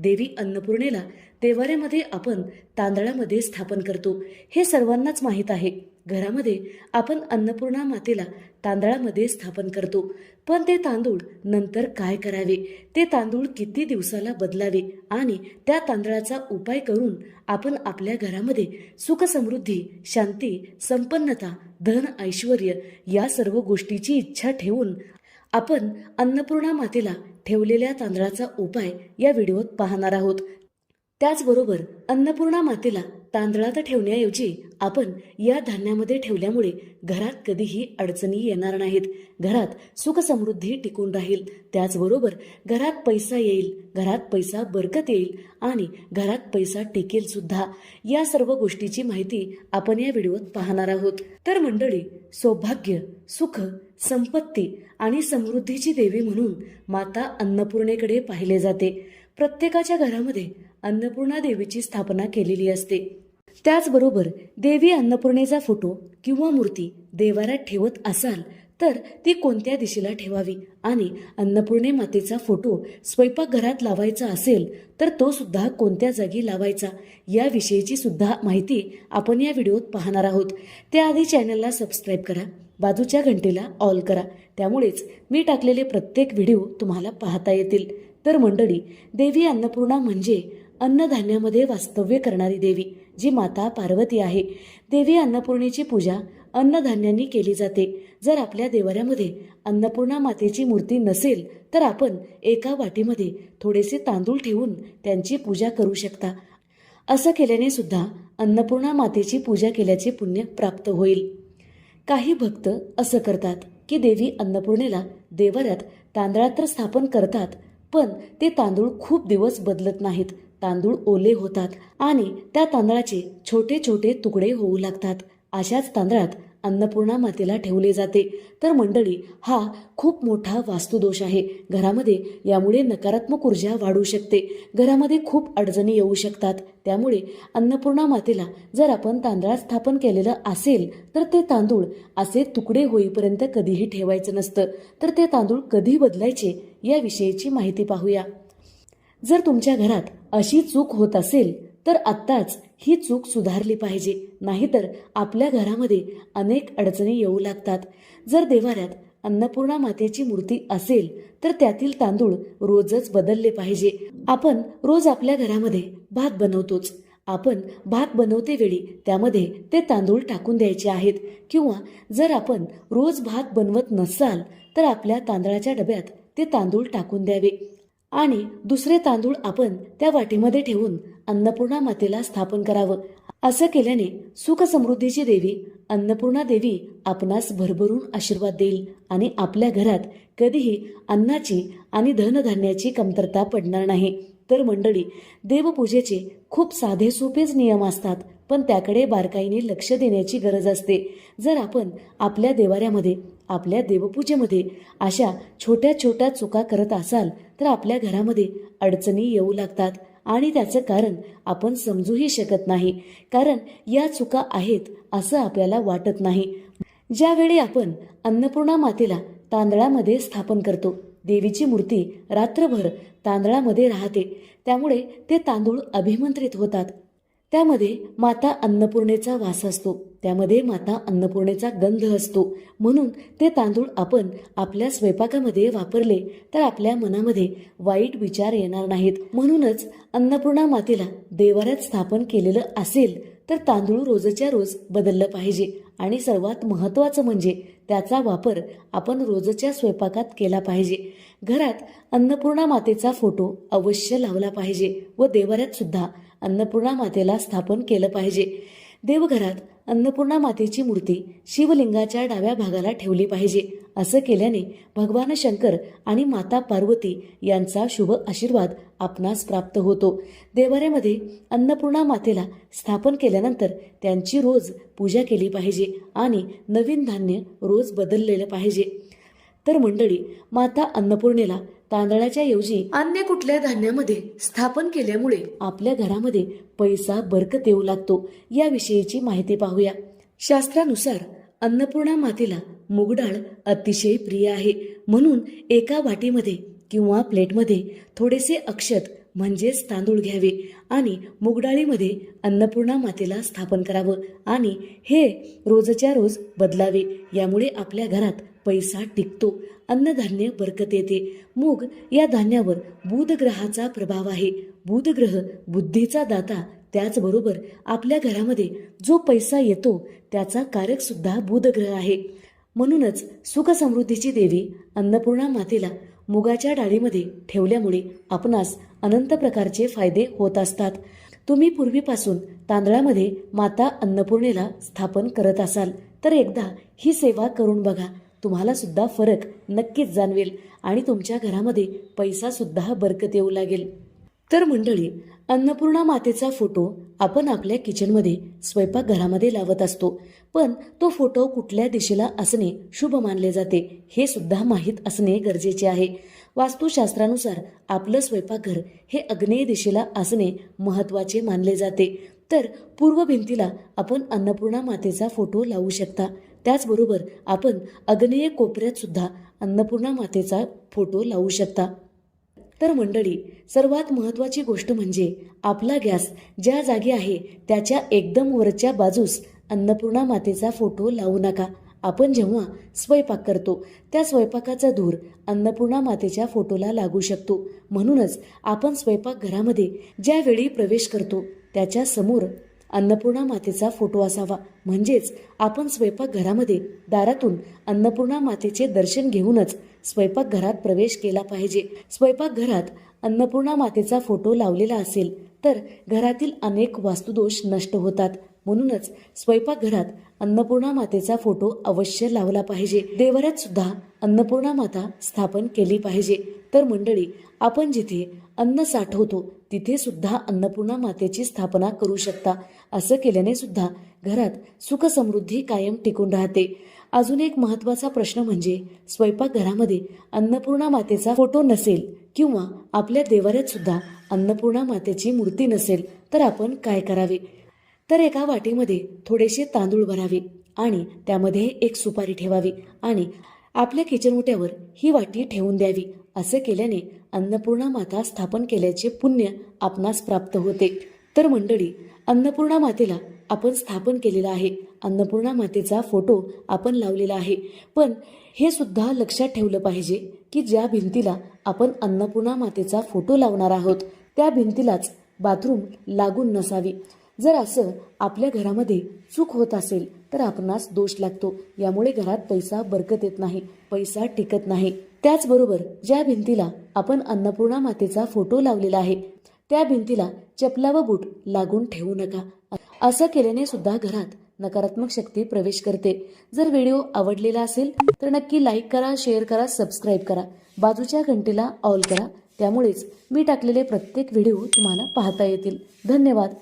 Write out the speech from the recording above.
देवी अन्नपूर्णेला देवाऱ्यामध्ये आपण तांदळामध्ये स्थापन करतो. हे सर्वांनाच माहीत आहे. घरामध्ये आपण अन्नपूर्णा मातेला तांदळामध्ये स्थापन करतो. पण ते तांदूळ नंतर काय करावे? ते तांदूळ किती दिवसाला बदलावे? आणि त्या तांदळाचा उपाय करून आपण आपल्या घरामध्ये सुखसमृद्धी शांती संपन्नता धन ऐश्वर या सर्व गोष्टीची इच्छा ठेवून आपण अन्नपूर्णा मातेला ठेवलेल्या तांदळाचा उपाय या व्हिडिओत पाहणार आहोत. त्याचबरोबर अन्नपूर्णा मातेला तांदळात ठेवण्याऐवजी आपण या धान्यामध्ये ठेवल्यामुळे घरात कधीही अडचणी येणार नाहीत. घरात सुखसमृद्धी टिकून राहील. त्याचबरोबर घरात पैसा येईल घरात पैसा बरकत येईल आणि घरात पैसा टिकेल सुद्धा. या सर्व गोष्टीची माहिती आपण या व्हिडिओत पाहणार आहोत. तर मंडळी सौभाग्य सुख संपत्ती आणि समृद्धीची देवी म्हणून माता अन्नपूर्णेकडे पाहिले जाते. प्रत्येकाच्या घरामध्ये अन्नपूर्णा देवीची स्थापना केलेली असते. त्याचबरोबर देवी अन्नपूर्णेचा फोटो किंवा मूर्ती देवाऱ्यात ठेवत असाल तर ती कोणत्या दिशेला ठेवावी आणि अन्नपूर्णे मातेचा फोटो स्वयंपाकघरात लावायचा असेल तर तो सुद्धा कोणत्या जागी लावायचा याविषयीची सुद्धा माहिती आपण या व्हिडिओत पाहणार आहोत. त्याआधी चॅनलला सबस्क्राईब करा बाजूच्या घंटेला ऑल करा त्यामुळेच मी टाकलेले प्रत्येक व्हिडिओ तुम्हाला पाहता येतील. तर मंडळी देवी अन्नपूर्णा म्हणजे अन्नधान्यामध्ये वास्तव्य करणारी देवी जी माता पार्वती आहे. देवी अन्नपूर्णेची पूजा अन्नधान्यांनी केली जाते. जर आपल्या देवाऱ्यामध्ये अन्नपूर्णा मातेची मूर्ती नसेल तर आपण एका वाटीमध्ये थोडेसे तांदूळ ठेवून त्यांची पूजा करू शकता. असं केल्याने सुद्धा अन्नपूर्णा मातेची पूजा केल्याचे पुण्य प्राप्त होईल. काही भक्त असं करतात की देवी अन्नपूर्णेला देवाऱ्यात तांदळात तर स्थापन करतात पण ते तांदूळ खूप दिवस बदलत नाहीत. तांदूळ ओले होतात आणि त्या तांदळाचे छोटे छोटे तुकडे होऊ लागतात. अशाच तांदळात अन्नपूर्णा मातेला ठेवले जाते. तर मंडळी हा खूप मोठा वास्तुदोष आहे. घरामध्ये यामुळे नकारात्मक ऊर्जा वाढू शकते. घरामध्ये खूप अडचणी येऊ शकतात. त्यामुळे अन्नपूर्णा मातेला जर आपण तांदळात स्थापन केलेलं असेल तर ते तांदूळ असे तुकडे होईपर्यंत कधीही ठेवायचं नसतं. तर ते तांदूळ कधी बदलायचे याविषयीची माहिती पाहूया. जर तुमच्या घरात अशी चूक होत असेल तर आत्ताच ही चूक सुधारली पाहिजे. नाहीतर आपल्या घरामध्ये अनेक अडचणी येऊ लागतात. जर देवाऱ्यात अन्नपूर्णा मातेची मूर्ती असेल तर त्यातील तांदूळ रोजच बदलले पाहिजे. आपण रोज आपल्या घरामध्ये भात बनवतोच. आपण भात बनवते वेळी त्यामध्ये ते तांदूळ टाकून द्यायचे आहेत. किंवा जर आपण रोज भात बनवत नसाल तर आपल्या तांदळाच्या डब्यात ते तांदूळ टाकून द्यावे. आणि दुसरे तांदूळ आपण त्या वाटीमध्ये ठेवून अन्नपूर्णा मातेला स्थापन करावं. असं केल्याने सुखसमृद्धीची देवी अन्नपूर्णा देवी आपणास भरभरून आशीर्वाद देईल आणि आपल्या घरात कधीही अन्नाची आणि धनधान्याची कमतरता पडणार नाही. तर मंडळी देवपूजेचे खूप साधे सोपेच नियम असतात. पण त्याकडे बारकाईने लक्ष देण्याची गरज असते. जर आपण आपल्या देवाऱ्यामध्ये आपल्या देवपूजेमध्ये अशा छोट्या छोट्या चुका करत असाल तर आपल्या घरामध्ये अडचणी येऊ लागतात आणि त्याचं कारण आपण समजूही शकत नाही. कारण या चुका आहेत असं आपल्याला वाटत नाही. ज्यावेळी आपण अन्नपूर्णा मातेला तांदळामध्ये स्थापन करतो देवीची मूर्ती रात्रभर तांदळामध्ये राहते त्यामुळे ते तांदूळ अभिमंत्रित होतात. त्यामध्ये माता अन्नपूर्णेचा वास असतो. त्यामध्ये माता अन्नपूर्णेचा गंध असतो. म्हणून ते तांदूळ आपण आपल्या स्वयंपाकामध्ये वापरले तर आपल्या मनामध्ये वाईट विचार येणार नाहीत. म्हणूनच अन्नपूर्णा मातेला देवाऱ्यात स्थापन केलेलं असेल तर तांदूळ रोजच्या रोज बदललं पाहिजे. आणि सर्वात महत्त्वाचं म्हणजे त्याचा वापर आपण रोजच्या स्वयंपाकात केला पाहिजे. घरात अन्नपूर्णा मातेचा फोटो अवश्य लावला पाहिजे व देवाऱ्यात सुद्धा अन्नपूर्णा मातेला स्थापन केलं पाहिजे. देवघरात अन्नपूर्णा मातेची मूर्ती शिवलिंगाच्या डाव्या भागाला ठेवली पाहिजे असं केल्याने भगवान शंकर आणि माता पार्वती यांचा शुभ आशीर्वाद आपणास प्राप्त होतो. देवाऱ्यामध्ये अन्नपूर्णा मातेला स्थापन केल्यानंतर त्यांची रोज पूजा केली पाहिजे आणि नवीन धान्य रोज बदललेलं पाहिजे. तर मंडळी माता अन्नपूर्णेला तांदळाच्या ऐवजी अन्य कुठल्या धान्यामध्ये स्थापन केल्यामुळे आपल्या घरामध्ये पैसा बरकत येऊ लागतो याविषयीची माहिती पाहूया. शास्त्रानुसार अन्नपूर्णा मातेला मुगडाळ अतिशय प्रिय आहे. म्हणून एका वाटीमध्ये किंवा प्लेटमध्ये थोडेसे अक्षत म्हणजेच तांदूळ घ्यावे आणि मुगडाळीमध्ये अन्नपूर्णा मातेला स्थापन करावं आणि हे रोजच्या रोज बदलावे. यामुळे आपल्या घरात पैसा टिकतो. अन्नधान्य बरकत येते. मूग या धान्यावर बुधग्रहाचा प्रभाव आहे. बुधग्रह बुद्धीचा दाता त्याचबरोबर आपल्या घरामध्ये जो पैसा येतो त्याचा कारक सुद्धा आहे. म्हणूनच सुखसमृद्धीची देवी अन्नपूर्णा मातेला मुगाच्या डाळीमध्ये ठेवल्यामुळे आपणास अनंत प्रकारचे फायदे होत असतात. तुम्ही पूर्वीपासून तांदळामध्ये माता अन्नपूर्णेला स्थापन करत असाल तर एकदा ही सेवा करून बघा. तुम्हालासुद्धा फरक नक्कीच जाणवेल आणि तुमच्या घरामध्ये पैसासुद्धा बरकत येऊ लागेल. तर मंडळी अन्नपूर्णा मातेचा फोटो आपण आपल्या किचनमध्ये स्वयंपाकघरामध्ये लावत असतो. पण तो फोटो कुठल्या दिशेला असणे शुभ मानले जाते हे सुद्धा माहीत असणे गरजेचे आहे. वास्तुशास्त्रानुसार आपलं स्वयंपाकघर हे अग्नेय दिशेला असणे महत्त्वाचे मानले जाते. तर पूर्व भिंतीला आपण अन्नपूर्णा मातेचा फोटो लावू शकता. त्याचबरोबर आपण अग्नेय कोपऱ्यात सुद्धा अन्नपूर्णा मातेचा फोटो लावू शकता. तर मंडळी सर्वात महत्त्वाची गोष्ट म्हणजे आपला गॅस ज्या जागी आहे त्याच्या एकदम वरच्या बाजूस अन्नपूर्णा मातेचा फोटो लावू नका. आपण जेव्हा स्वयंपाक करतो त्या स्वयंपाकाचा धूर अन्नपूर्णा मातेच्या फोटोला लागू शकतो. म्हणूनच आपण स्वयंपाकघरामध्ये ज्यावेळी प्रवेश करतो त्याच्यासमोर अन्नपूर्णा मातेचा फोटो असावा. म्हणजेच आपण स्वयंपाकघरामध्ये दारातून अन्नपूर्णा मातेचे दर्शन घेऊनच स्वयंपाकघरात प्रवेश केला पाहिजे. स्वयंपाकघरात अन्नपूर्णा मातेचा फोटो लावलेला असेल तर घरातील अनेक वास्तुदोष नष्ट होतात. म्हणूनच स्वयंपाकघरात अन्नपूर्णा मातेचा फोटो अवश्य लावला पाहिजे. देवऱ्यात सुद्धा अन्नपूर्णा माता स्थापन केली पाहिजे. तर मंडळी आपण जिथे अन्न साठवतो. तिथे सुद्धा अन्नपूर्णा मातेची स्थापना करू शकता. असं केल्याने सुद्धा घरात सुखसमृद्धी कायम टिकून राहते. अजून एक महत्त्वाचा प्रश्न म्हणजे स्वयंपाकघरामध्ये अन्नपूर्णा मातेचा फोटो नसेल किंवा आपल्या देवाऱ्यात सुद्धा अन्नपूर्णा मातेची मूर्ती नसेल तर आपण काय करावे? तर एका वाटीमध्ये थोडेसे तांदूळ भरावे आणि त्यामध्ये एक सुपारी ठेवावी आणि आपल्या किचन ओट्यावर ही वाटी ठेवून द्यावी. असं केल्याने अन्नपूर्णा माता स्थापन केल्याचे पुण्य आपणास प्राप्त होते. तर मंडळी अन्नपूर्णा मातेला आपण स्थापन केलेलं आहे. अन्नपूर्णा मातेचा फोटो आपण लावलेला आहे. पण हे सुद्धा लक्षात ठेवलं पाहिजे की ज्या भिंतीला आपण अन्नपूर्णा मातेचा फोटो लावणार आहोत त्या भिंतीलाच बाथरूम लागून नसावी. जर असं आपल्या घरामध्ये चूक होत असेल तर आपणास दोष लागतो. यामुळे घरात पैसा बरकत येत नाही पैसा टिकत नाही. त्याचबरोबर ज्या भिंतीला आपण अन्नपूर्णा मातेचा फोटो लावलेला आहे त्या भिंतीला चपला व बूट लागून ठेवू नका. असं केल्याने सुद्धा घरात नकारात्मक शक्ती प्रवेश करते. जर व्हिडिओ आवडलेला असेल तर नक्की लाईक करा शेअर करा सबस्क्राईब करा. बाजूच्या घंटीला ऑल करा. त्यामुळेच मी टाकलेले प्रत्येक व्हिडिओ तुम्हाला पाहता येतील. धन्यवाद.